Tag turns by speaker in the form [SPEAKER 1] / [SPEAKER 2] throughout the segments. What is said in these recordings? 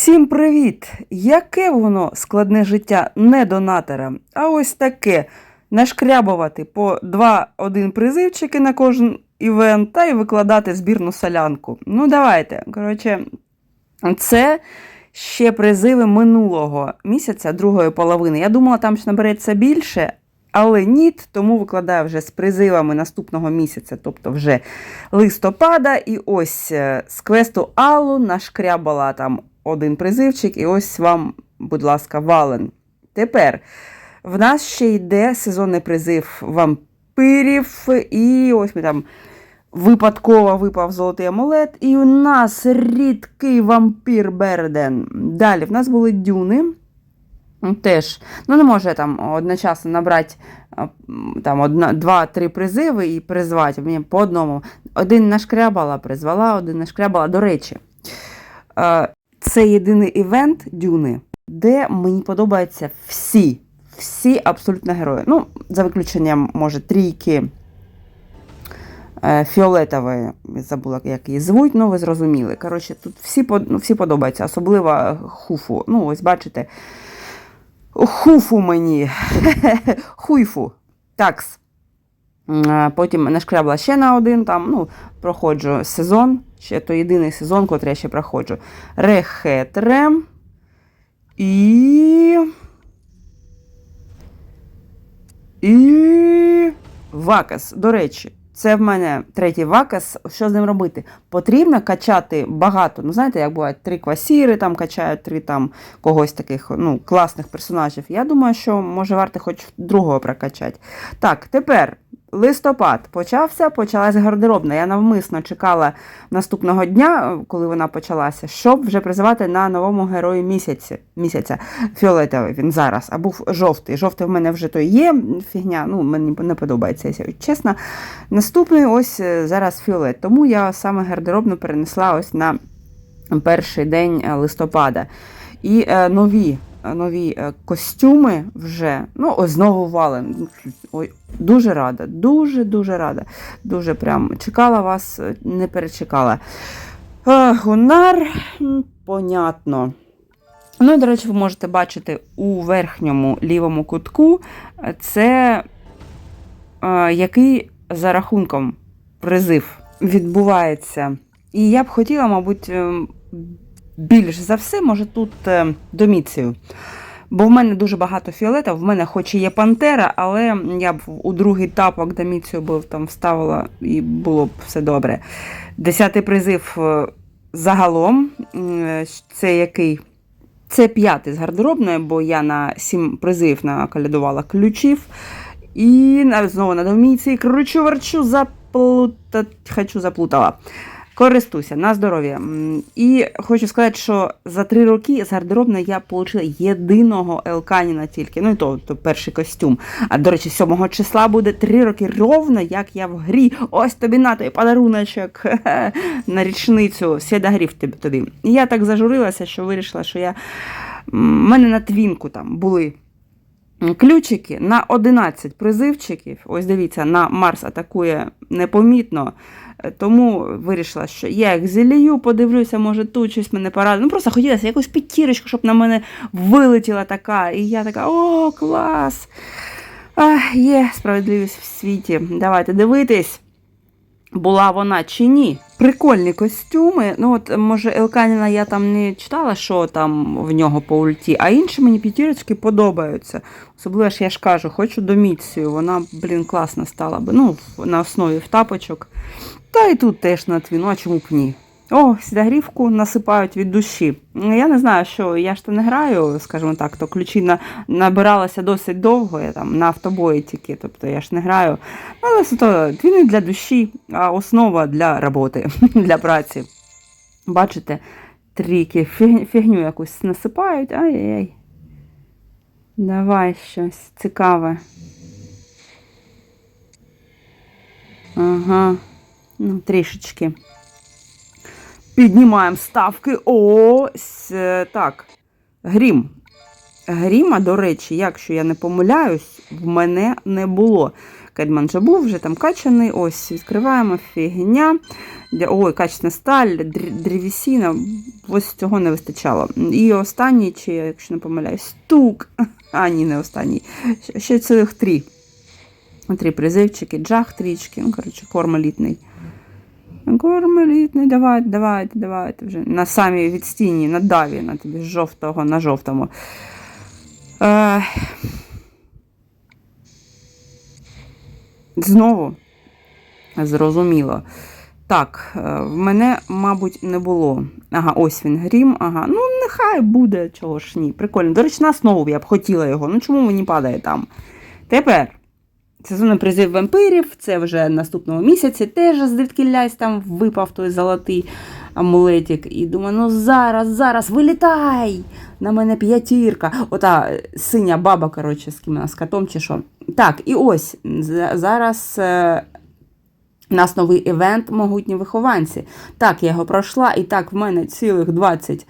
[SPEAKER 1] Всім привіт! Яке воно складне життя не донатора, а ось таке нашкрябувати по 2-1 призивчики на кожен івент та й викладати збірну солянку. Ну, давайте. Коротше, це ще призиви минулого місяця, другої половини. Я думала, там ж набереться більше, але ні, тому викладаю вже з призивами наступного місяця, тобто вже листопада. І ось е, з квесту Аллу нашкрябала там один призивчик, і ось вам, будь ласка, вален. Тепер в нас ще йде сезонний призив вампирів, і ось ми там випадково випав золотий амулет, і у нас рідкий вампір Берден. Далі в нас були дюни. Теж, ну не може там одночасно набрати там одна, два-три призиви і призвати мені по одному. Один нашкрябала, призвала, один нашкрябала. До речі, це єдиний івент Дюни, де мені подобаються всі, всі абсолютно герої. Ну, за виключенням, може, трійки е, фіолетової, забула, як її звуть, ну ви зрозуміли. Коротше, тут всі, ну, всі подобаються, особливо хуфу. Ну, ось бачите. Хуфу мені. Хуйфу. Такс. Потім нашкрябла ще на один, там, ну, проходжу сезон. Ще то єдиний сезон, котрий я ще проходжу. Рехетрем. І. І. Вакас. До речі, це в мене третій вакас. Що з ним робити? Потрібно качати багато. Ну, знаєте, як бувають три квасіри, там качають три там когось таких ну, класних персонажів. Я думаю, що може варто хоч другого прокачати. Так, тепер листопад почався, почалась гардеробна. Я навмисно чекала наступного дня, коли вона почалася, щоб вже призивати на новому герої місяці, місяця. Фіолетовий він зараз, а був жовтий. Жовтий в мене вже то є фігня, ну мені не подобається, якщо чесно. Наступний ось е, зараз фіолет. Тому я саме гардеробну перенесла ось на перший день е, листопада. І е, нові, е, нові е, костюми вже, ну, ось знову вален. Ой, дуже рада, дуже-дуже рада. Дуже прям чекала вас, не перечекала. Гунар, понятно. Ну, і, до речі, ви можете бачити у верхньому лівому кутку це який за рахунком призив відбувається. І я б хотіла, мабуть, е, більш за все, може, тут е, доміцію. Бо в мене дуже багато фіолетів, в мене хоч і є пантера, але я б у другий тапок доміцію б там вставила і було б все добре. Десятий призив е, загалом. Це який? Це п'ятий з гардеробної, бо я на сім призив накалядувала ключів. І знову на доміції кручу верчу заплута... хочу заплутала. Користуйся на здоров'я. І хочу сказати, що за три роки з гардеробної я отримала єдиного Елканіна тільки. Ну і то, то перший костюм. А до речі, 7 числа буде три роки ровно, як я в грі. Ось тобі на той подаруночок на річницю сідагрів тобі. І я так зажурилася, що вирішила, що я. У мене на твінку там були ключики на 11 призивчиків. Ось дивіться, на Марс атакує непомітно. Е, Тому вирішила, що я їх зілію, подивлюся, може тут щось мене порадує. Ну просто хотілося якусь підтірочку, щоб на мене вилетіла така. І я така, о, клас! Ах, є справедливість в світі. Давайте дивитись. Була вона чи ні? Прикольні костюми. Ну, от, може, Елканіна я там не читала, що там в нього по ульті, а інші мені п'ятірочки подобаються. Особливо ж я ж кажу, хочу доміцію. Вона, блін, класна стала би. Ну, на основі в тапочок. Та і тут теж на твіну, а чому б ні? О, сідагрівку насипають від душі. Ну, Я не знаю, що я ж то не граю, скажімо так, то ключі на, набиралася досить довго, я там на автобої тільки, тобто я ж не граю. Ну, Але то твіни для душі, а основа для роботи, для праці. Бачите, трійки, фіг- фігню якусь насипають. Ай-яй. Давай щось цікаве. Ага, ну, трішечки. Піднімаємо ставки. Ось е, так. Грім. Гріма, до речі, якщо я не помиляюсь, в мене не було. Кедман вже був, вже там качаний. Ось, відкриваємо фігня. Ой, качана сталь, древесина. Ось цього не вистачало. І останній, чи якщо не помиляюсь, стук. А, ні, не останній. Ще цілих три. Три призивчики, джах трічки. Ну, коротше, корм елітний. Корм елітний, давайте, давайте, давайте вже. На самій відстійні, на даві, на тобі жовтого на жовтому. Е, Знову зрозуміло. Так, е, в мене, мабуть, не було. Ага, ось він грім. Ага, ну нехай буде, чого ж ні. Прикольно. До речі, на основу я б хотіла його. Ну чому мені падає там? Тепер. Сезонний призив вампирів, це вже наступного місяці. Теж звідки лясь там випав той золотий амулетик. І думаю, ну зараз, зараз, вилітай! На мене п'ятірка. Ота синя баба, коротше, з ким з котом чи що. Так, і ось зараз. е, у нас новий івент Могутні вихованці. Так, я його пройшла, і так в мене цілих 20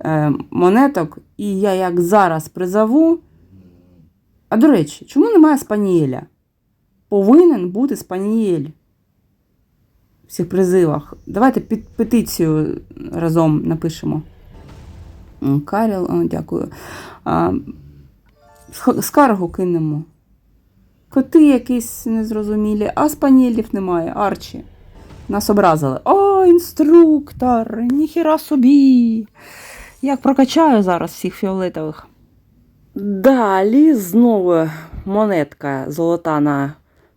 [SPEAKER 1] е, монеток, і я як зараз призову. А до речі, чому немає спанієля? Повинен бути спанієль в цих призивах. Давайте під петицію разом напишемо. Каріл, дякую. Скаргу кинемо. Коти якісь незрозумілі, а спаніелів немає, Арчі. Нас образили. О, інструктор! Ніхіра собі! Як прокачаю зараз всіх фіолетових. Далі знову монетка золота на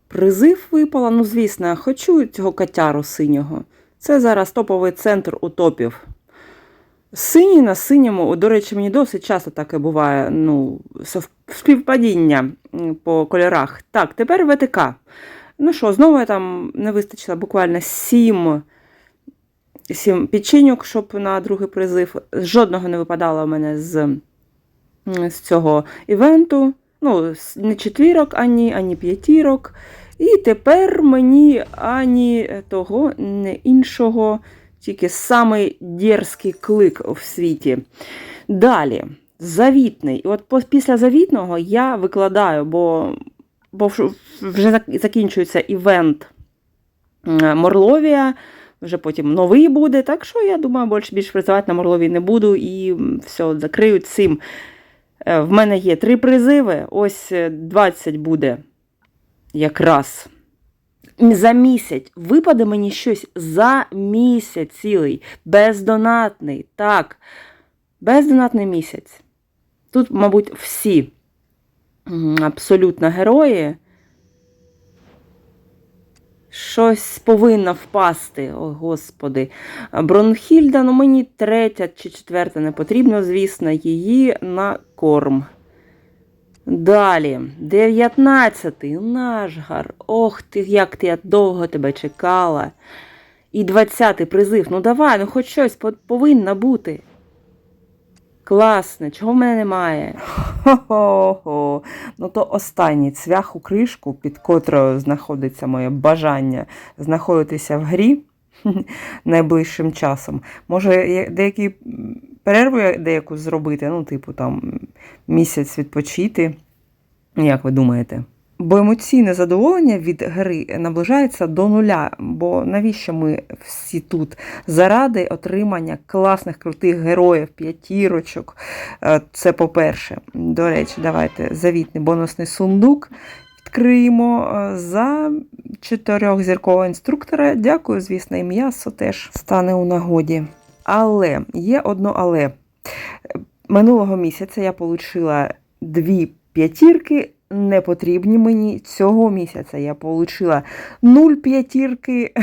[SPEAKER 1] призив випала. Ну, звісно, хочу цього котяру синього. Це зараз топовий центр утопів. Синій на синьому, до речі, мені досить часто таке буває, ну, співпадіння по кольорах. Так, тепер ВТК. Ну що, знову я там не вистачило буквально сім, сім печеньок, щоб на другий призив. Жодного не випадало в мене з, з цього івенту. Ну, не четвірок, ані, ані п'ятірок. І тепер мені ані того, не іншого тільки самий дерзкий клик в світі. Далі, завітний. От після завітного я викладаю, бо, бо вже закінчується івент Морловія, вже потім новий буде. Так що я думаю, більш працювати на Морлові не буду і все, закрию цим. Е, В мене є три призиви, ось е, 20 буде якраз за місяць випаде мені щось за місяць цілий, бездонатний. Так, бездонатний місяць. Тут, мабуть, всі абсолютно герої. Щось повинно впасти, о господи. Бронхільда, ну мені третя чи четверта не потрібно, звісно, її на корм. Далі, 19-й, Нашгар. Ох ти, як ти, я довго тебе чекала. І 20-й призив. Ну давай, ну хоч щось по- повинно бути. Класне, чого в мене немає? Хо-хо-хо. Ну то останній цвях у кришку, під котрою знаходиться моє бажання знаходитися в грі найближчим часом. Може, деякі перерву деяку зробити, ну, типу, там місяць відпочити. Як ви думаєте? Бо емоційне задоволення від гри наближається до нуля. Бо навіщо ми всі тут? Заради отримання класних крутих героїв, п'ятірочок. Е, Це по-перше. До речі, давайте завітний бонусний сундук відкриємо е, за чотирьохзіркового інструктора. Дякую, звісно, і м'ясо теж стане у нагоді. Але є одно але. Минулого місяця я отримала дві п'ятірки, не потрібні мені цього місяця. Я отримала нуль п'ятірки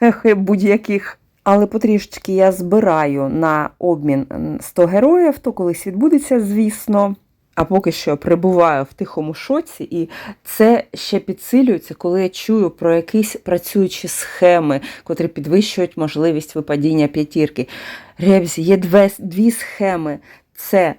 [SPEAKER 1] будь-яких. Але потрішечки я збираю на обмін 100 героїв, то колись відбудеться, звісно. А поки що перебуваю в тихому шоці, і це ще підсилюється, коли я чую про якісь працюючі схеми, котрі підвищують можливість випадіння п'ятірки. Ребзі, є дві, дві схеми: це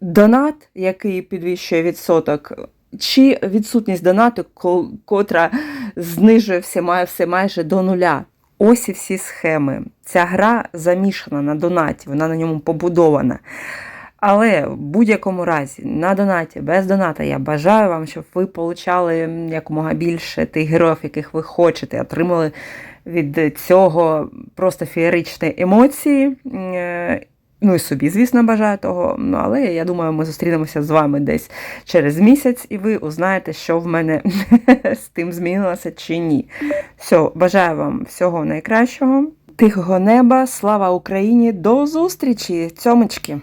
[SPEAKER 1] донат, який підвищує відсоток, чи відсутність донату, ко- котра знижує все, має все майже до нуля. Ось і всі схеми. Ця гра замішана на донаті, вона на ньому побудована. Але в будь-якому разі, на донаті, без доната, я бажаю вам, щоб ви получали якомога більше тих героїв, яких ви хочете, отримали від цього просто феєричні емоції. Ну і собі, звісно, бажаю того. Ну, але я думаю, ми зустрінемося з вами десь через місяць, і ви узнаєте, що в мене з тим змінилося чи ні. Все, бажаю вам всього найкращого. Тихого неба, слава Україні! До зустрічі, цьомочки!